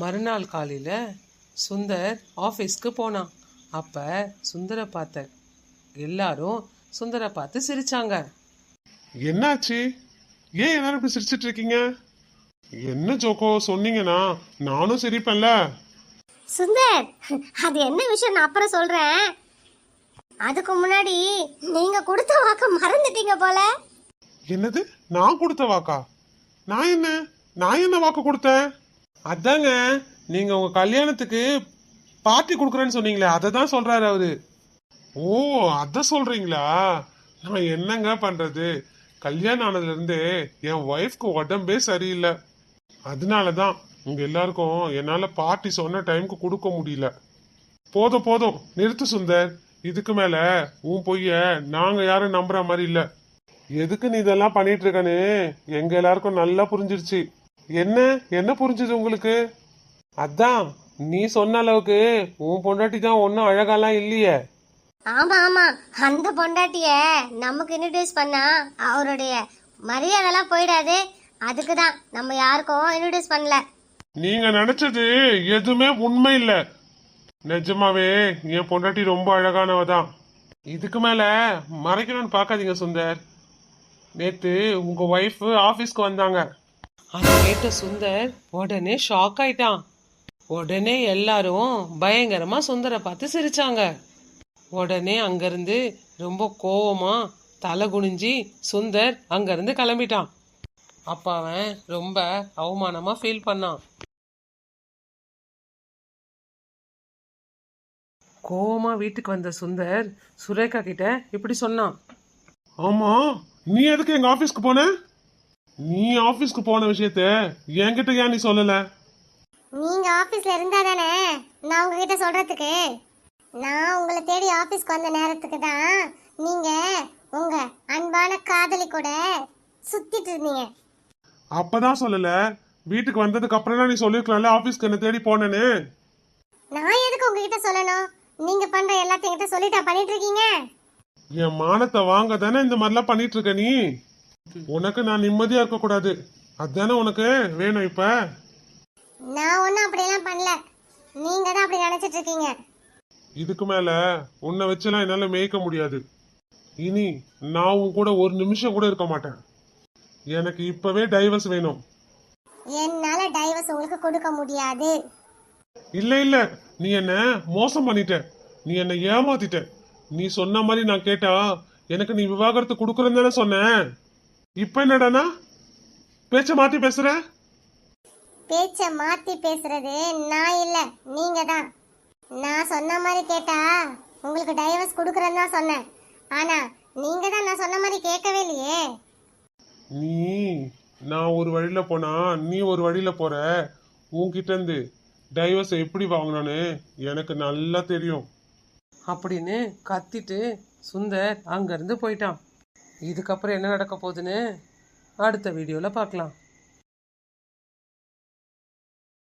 மறுநாள் காலையில சுந்தர் ஆஃபீஸ்க்கு போனான். அப்ப சுந்தரை பார்த்த எல்லாரும் சுந்தரை பார்த்து சிரிச்சாங்க. என்னாச்சு? ஏன் எல்லாரும் இப்படி சிரிச்சிட்டு இருக்கீங்க? என்ன ஜோக்கோ சொன்னீங்கன்னா நானும் சிரிப்பேன்ல. சுந்தர் அது என்ன விஷயம் நான் அப்புறம் சொல்றேன். அதுக்கு முன்னாடி நீங்க கொடுத்த வாக்க மறந்துட்டீங்க போல. என்னது? நான் கொடுத்த வாக்கா? நான் என்ன? நான் என்ன வாக்கு கொடுத்தேன்? அதாங்க நீங்க உங்க கல்யாணத்துக்கு பார்ட்டி கொடுக்குறேன்னு சொன்னீங்களே அதை தான் சொல்றாரு அவரு. ஓ அத சொல்றீங்களா? நான் என்னங்க பண்றது? கல்யாணம் ஆனதுல இருந்து என் ஒய்ஃப்க்கு உடம்பே சரியில்லை. அதனால தான் உங்க எல்லாருக்கும் என்னால பார்ட்டி சொன்ன டைம்க்கு கொடுக்க முடியல. போதும் போதும் நிறுத்து சுந்தர். இதுக்கு மேல உன் பொய்ய நாங்க யாரும் நம்புற மாதிரி இல்ல. எதுக்கு நீ இதெல்லாம் பண்ணிட்டு இருக்கன்னு எங்க எல்லாருக்கும் நல்லா புரிஞ்சிருச்சு. என்ன? என்ன புரிஞ்சுது உங்களுக்கு? அதான் நீ சொன்ன அளவுக்கு உன் பொண்டாட்டி தான் ஒன்றும் அழகாலாம் இல்லையே. ஆமா ஆமா. அந்த பொண்டாட்டிய நமக்கு இன்ட்ரடியூஸ் பண்ணா அவருடைய மரியாதைலாம் போயிடாது. அதுக்கு தான் நம்ம யாருக்கும் இன்ட்ரடியூஸ் பண்ணல. நீங்க நினைச்சது எதுவுமே உண்மை இல்ல. நிஜமாவே என் பொண்டாட்டி ரொம்ப அழகானவ தான். இதுக்கு மேல மறைக்கணும்னு பார்க்காதீங்க சுந்தர். நேத்து உங்க ஒய்ஃப் ஆபீஸ்க்கு வந்தாங்க. அதை கேட்ட சுந்தர் உடனே ஷாக் ஆயிட்டான். உடனே எல்லாரும் பயங்கரமா சுந்தரை பார்த்து சிரிச்சாங்க. உடனே அங்கிருந்து ரொம்ப கோவமா தலை குனிஞ்சி சுந்தர் அங்கிருந்து கிளம்பிட்டான். அப்ப அவன் ரொம்ப அவமானமா ஃபீல் பண்ணான். கோவமா வீட்டுக்கு வந்த சுந்தர் சுரேகா கிட்ட இப்படி சொன்னான். ஆமா நீ எதுக்கு எங்க ஆபீஸ்க்கு போன? நீ ஆபீஸ்க்கு போன விஷயத்த என்கிட்ட ஏன் நீ சொல்லல? நீங்க ஆபீஸ்ல இருந்தா தானே? நான் உங்ககிட்ட சொல்றதுக்கு. நான் உங்களை தேடி ஆபீஸ்க்கு வந்த நேரத்துக்கு தான் நீங்க உங்க அன்பான காதலி கூட சுத்திட்டு இருந்தீங்க. அப்பதான் சொல்லல. வீட்டுக்கு வந்ததுக்கு அப்புறம் தான் நீ சொல்லிருக்கலாம்ல ஆபீஸ்க்கு என்ன தேடி போனேன்னு? நான் எதுக்கு உங்ககிட்ட சொல்லணும்? நீங்க பண்ற எல்லாத்தையும் என்கிட்ட சொல்லிட்டா பண்ணிட்டு இருக்கீங்க? என் மானத்தை வாங்க தானே இந்த மாதிரிலாம் பண்ணிட்டு இருக்க நீ? உனக்கு நான் நிம்மதியா இருக்க கூடாது அதானே உனக்கு வேணும் இப்ப? நான் ஒன்றும் அப்படியெல்லாம் பண்ணல. நீங்க தான் அப்படி நினைச்சிட்டு இருக்கீங்க இதுக்கு மேல உன்னை வச்செல்லாம் என்னால மேய்க்க முடியாது. இனி நான் உன் கூட ஒரு நிமிஷம் கூட இருக்க மாட்டேன். எனக்கு இப்பவே டைவர்ஸ் வேணும். என்னால டைவர்ஸ் உங்களுக்கு கொடுக்க முடியாது. இல்ல இல்ல. நீ என்ன மோசம் பண்ணிட்ட. நீ என்ன ஏமாத்திட்ட. நீ சொன்ன மாதிரி நான் கேட்டா எனக்கு நீ விவாகரத்து கொடுக்கறேன்னு தானே சொன்னேன் இப்ப என்னடானா? பேச்ச மாத்தி பேசுற? பேச்ச மாத்தி பேசுறது நான் இல்ல நீங்க தான். நான் சொன்ன மாதிரி கேட்டா உங்களுக்கு டைவர்ஸ் கொடுக்கறேன்னு தான் சொன்னேன். ஆனா நீங்க தான் நான் சொன்ன மாதிரி கேட்கவே இல்லையே. நீ நான் ஒரு வழியில போனா நீ ஒரு வழியில போற. உன்கிட்ட இருந்து டைவர்ஸ் எப்படி வாங்கினான்னு எனக்கு நல்லா தெரியும். அப்படின்னு கத்திட்டு சுந்தர் அங்கிருந்து போயிட்டான். இதுக்கப்புறம் என்ன நடக்க போகுதுன்னு அடுத்த வீடியோவில் பார்க்கலாம்.